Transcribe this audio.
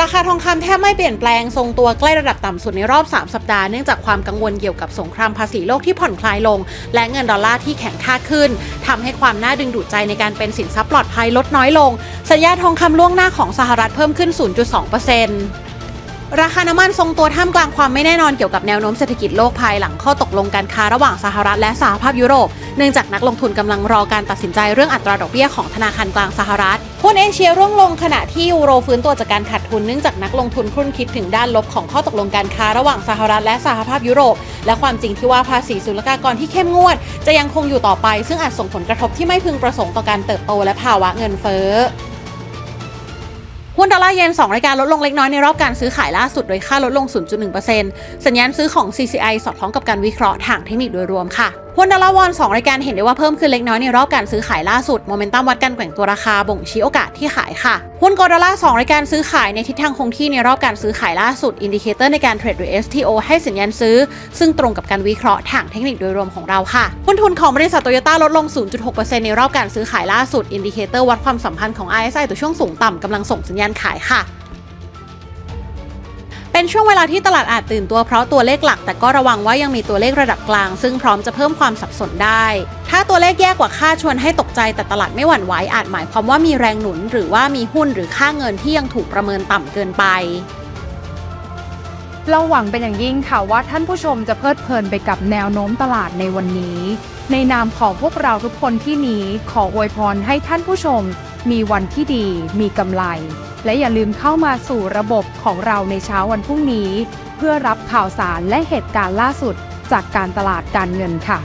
ราคาทองคำแทบไม่เปลี่ยนแปลงทรงตัวใกล้ระดับต่ำสุดในรอบ 3 สัปดาห์เนื่องจากความกังวลเกี่ยวกับสงครามภาษีโลกที่ผ่อนคลายลง และเงินดอลลาร์ที่แข็งค่าขึ้นทำให้ความน่าดึงดูดใจในการเป็นสินทรัพย์ปลอดภัยลดน้อยลง สัญญาทองคำล่วงหน้าของสหรัฐเพิ่มขึ้น 0.2%ร ราคาน้ำมันทรงตัวท่ามกลางความไม่แน่นอนเกี่ยวกับแนวโน้มเศรษฐกิจโลกภายหลังข้อตกลงการค้าระหว่างสหรัฐและสหภาพยุโรป เนื่องจากนักลงทุนกำลังรอการตัดสินใจเรื่องอัตราดอกเบี้ยของธนาคารกลางสหรัฐหุ้นเอเชียร่วงลงขณะที่ยูโรฟื้นตัวจากการขาดทุนเนื่องจากนักลงทุนครุ่นคิดถึงด้านลบของข้อตกลงการค้าระหว่างสหรัฐและสหภาพยุโรป และความจริงที่ว่าภาษีศุลกากรที่เข้มงวด จะยังคงอยู่ต่อไป ซึ่งอาจส่งผลกระทบที่ไม่พึงประสงค์ต่อการเติบโตและภาวะเงินเฟ้อ หุ้นดอลลาร์เยน 2 รายการลดลงเล็กน้อยในรอบการซื้อขายล่าสุดโดยค่าลดลง 0.1%สัญญาณซื้อของ CCI สอดคล้องกับการวิเคราะห์ทางเทคนิคโดยรวมค่ะ หุ้นดอลลาร์วอน2รายการเห็นได้ว่าเพิ่มขึ้นเล็กน้อยในรอบการซื้อขายล่าสุดโมเมนตัมวัดการแกว่งตัวราคาบ่งชี้โอกาสที่ขายค่ะหุ้นกลดอลลาร์2รายการซื้อขายในทิศทางคงที่ในรอบการซื้อขายล่าสุดอินดิเคเตอร์ในการเทรดโดย STO ให้สัญญาณซื้อ ซึ่งตรงกับการวิเคราะห์ทางเทคนิคโดยรวมของเราค่ะหุ้นทุนของบริษัทโตโยต้าลดลง 0.6%ในรอบการซื้อขายล่าสุดอินดิเคเตอร์วัดความสัมพันธ์ของ RSI ตัวช่วงสูงต่ำกำลังส่งสัญญาณขายค่ะ เป็นช่วงเวลาที่ตลาดอาจตื่นตัวเพราะตัวเลขหลัก แต่ก็ระวังว่ายังมีตัวเลขระดับกลาง ซึ่งพร้อมจะเพิ่มความสับสนได้ ถ้าตัวเลขแย่กว่าค่าดชวนให้ตกใจแต่ตลาดไม่หวั่นไหวอาจหมายความว่ามีแรงหนุน หรือว่ามีหุ้นหรือค่าเงินที่ยังถูกประเมินต่ำเกินไปเราหวังเป็นอย่างยิ่งค่ะว่าท่านผู้ชมจะเพลิดเพลินไปกับแนวโน้มตลาดในวันนี้ ในนามของพวกเราทุกคนที่นี้ขออวยพรให้ท่านผู้ชม มีวันที่ดี มีกำไร และอย่าลืมเข้ามาสู่ระบบของเราในเช้าวันพรุ่งนี้ เพื่อรับข่าวสารและเหตุการณ์ล่าสุดจากการตลาดการเงินค่ะ